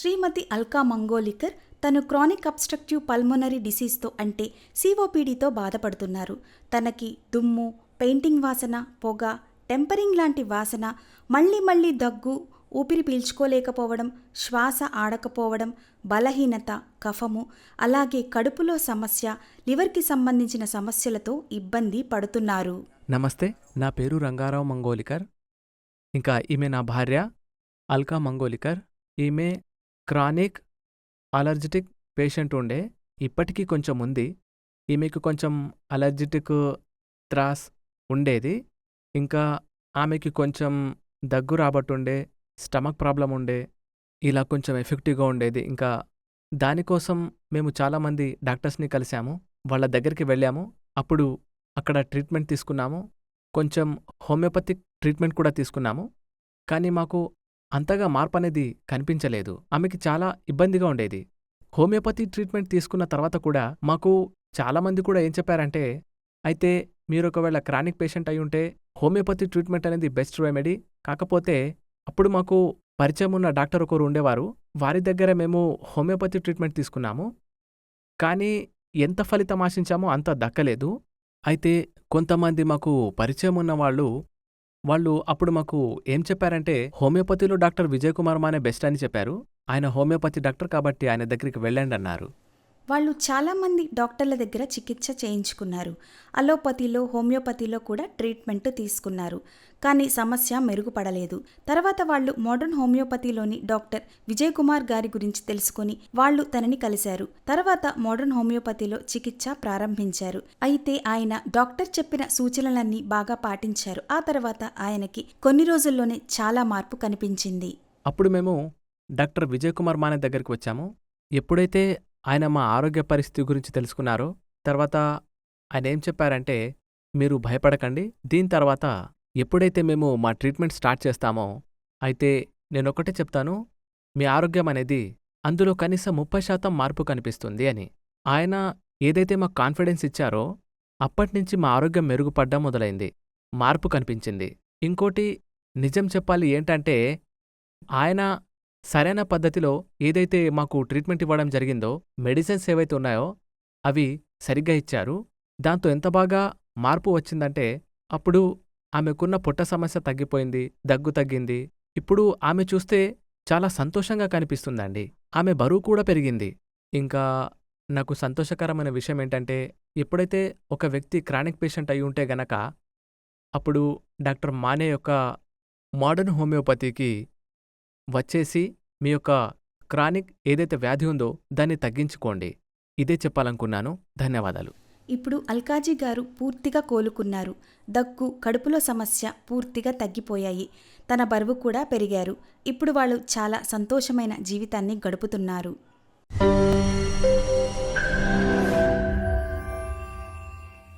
శ్రీమతి అల్కా మంగోలికర్ తను chronic obstructive pulmonary డిసీజ్తో అంటే సిఓపిడితో బాధపడుతున్నారు. తనకి దుమ్ము పెయింటింగ్ వాసన పొగ టెంపరింగ్ లాంటి వాసన మళ్ళీ మళ్ళీ దగ్గు ఊపిరి పీల్చుకోలేకపోవడం శ్వాస ఆడకపోవడం బలహీనత కఫము అలాగే కడుపులో సమస్య లివర్కి సంబంధించిన సమస్యలతో ఇబ్బంది పడుతున్నారు. నమస్తే నా పేరు రంగారావు మంగోలికర్. ఇంకా ఈమె నా భార్య అల్కా మంగోలికర్. ఈమె క్రానిక్ అలర్జిటిక్ పేషెంట్ ఉండే. ఇప్పటికీ కొంచెం ఉంది. ఈమెకు కొంచెం అలర్జిటిక్ త్రాస్ ఉండేది. ఇంకా ఆమెకి కొంచెం దగ్గు రాబట్టుండే స్టమక్ ప్రాబ్లం ఉండే. ఇలా కొంచెం ఎఫెక్టివ్గా ఉండేది. ఇంకా దానికోసం మేము చాలామంది డాక్టర్స్ని కలిసాము వాళ్ళ దగ్గరికి వెళ్ళాము. అప్పుడు అక్కడ ట్రీట్మెంట్ తీసుకున్నాము. కొంచెం హోమియోపతిక్ ట్రీట్మెంట్ కూడా తీసుకున్నాము. కానీ మాకు అంతగా మార్పు అనేది కనిపించలేదు. ఆమెకి చాలా ఇబ్బందిగా ఉండేది. హోమియోపతి ట్రీట్మెంట్ తీసుకున్న తర్వాత కూడా మాకు చాలామంది కూడా ఏం చెప్పారంటే అయితే మీరు ఒకవేళ క్రానిక్ పేషెంట్ అయి ఉంటే హోమియోపతి ట్రీట్మెంట్ అనేది బెస్ట్ రెమెడీ. కాకపోతే అప్పుడు మాకు పరిచయం ఉన్న డాక్టర్ ఒకరు ఉండేవారు. వారి దగ్గర మేము హోమియోపతి ట్రీట్మెంట్ తీసుకున్నాము. కానీ ఎంత ఫలితం ఆశించామో అంత దక్కలేదు. అయితే కొంతమంది మాకు పరిచయం ఉన్నవాళ్ళు వాళ్ళు అప్పుడు మాకు ఏం చెప్పారంటే హోమియోపతిలో డాక్టర్ విజయ్ కుమార్ మానే బెస్ట్ అని చెప్పారు. ఆయన హోమియోపతి డాక్టర్ కాబట్టి ఆయన దగ్గరికి వెళ్ళండి అన్నారు. వాళ్ళు చాలామంది డాక్టర్ల దగ్గర చికిత్స చేయించుకున్నారు. అలోపతిలో హోమియోపతిలో కూడా ట్రీట్మెంట్ తీసుకున్నారు. కానీ సమస్య మెరుగుపడలేదు. తర్వాత వాళ్ళు మోడర్న్ హోమియోపతిలోని డాక్టర్ విజయ్ కుమార్ గారి గురించి తెలుసుకుని వాళ్ళు తనని కలిశారు. తర్వాత మోడర్న్ హోమియోపతిలో చికిత్స ప్రారంభించారు. అయితే ఆయన డాక్టర్ చెప్పిన సూచనలన్నీ బాగా పాటించారు. ఆ తర్వాత ఆయనకి కొన్ని రోజుల్లోనే చాలా మార్పు కనిపించింది. అప్పుడు మేము డాక్టర్ విజయ్ కుమార్ మానే దగ్గరికి వచ్చాము. ఎప్పుడైతే ఆయన మా ఆరోగ్య పరిస్థితి గురించి తెలుసుకున్నారో తర్వాత ఆయన ఏం చెప్పారంటే మీరు భయపడకండి. దీని తర్వాత ఎప్పుడైతే మేము మా ట్రీట్మెంట్ స్టార్ట్ చేస్తామో అయితే నేనొకటే చెప్తాను. మీ ఆరోగ్యం అనేది అందులో కనీసం ముప్పై శాతం మార్పు కనిపిస్తుంది అని. ఆయన ఏదైతే మాకు కాన్ఫిడెన్స్ ఇచ్చారో అప్పట్నుంచి మా ఆరోగ్యం మెరుగుపడ్డం మొదలైంది. మార్పు కనిపించింది. ఇంకోటి నిజం చెప్పాలి ఏంటంటే ఆయన సరైన పద్ధతిలో ఏదైతే మాకు ట్రీట్మెంట్ ఇవ్వడం జరిగిందో మెడిసిన్స్ ఏవైతే ఉన్నాయో అవి సరిగ్గా ఇచ్చారు. దాంతో ఎంత బాగా మార్పు వచ్చిందంటే అప్పుడు ఆమెకున్న పొట్ట సమస్య తగ్గిపోయింది దగ్గు తగ్గింది. ఇప్పుడు ఆమె చూస్తే చాలా సంతోషంగా కనిపిస్తుందండి. ఆమె బరువు కూడా పెరిగింది. ఇంకా నాకు సంతోషకరమైన విషయం ఏంటంటే ఎప్పుడైతే ఒక వ్యక్తి క్రానిక్ పేషెంట్ అయి ఉంటే గనక అప్పుడు డాక్టర్ మానే యొక్క మోడర్న్ హోమియోపతికి వచ్చేసి మీ యొక్క క్రానిక్ ఏదైతే వ్యాధి ఉందో దాన్ని తగ్గించుకోండి. ఇదే చెప్పాలనుకున్నాను. ధన్యవాదాలు. ఇప్పుడు అల్కాజీ గారు పూర్తిగా కోలుకున్నారు. దగ్గు కడుపులో సమస్య పూర్తిగా తగ్గిపోయాయి. తన బరువు కూడా పెరిగారు. ఇప్పుడు వాళ్ళు చాలా సంతోషమైన జీవితాన్ని గడుపుతున్నారు.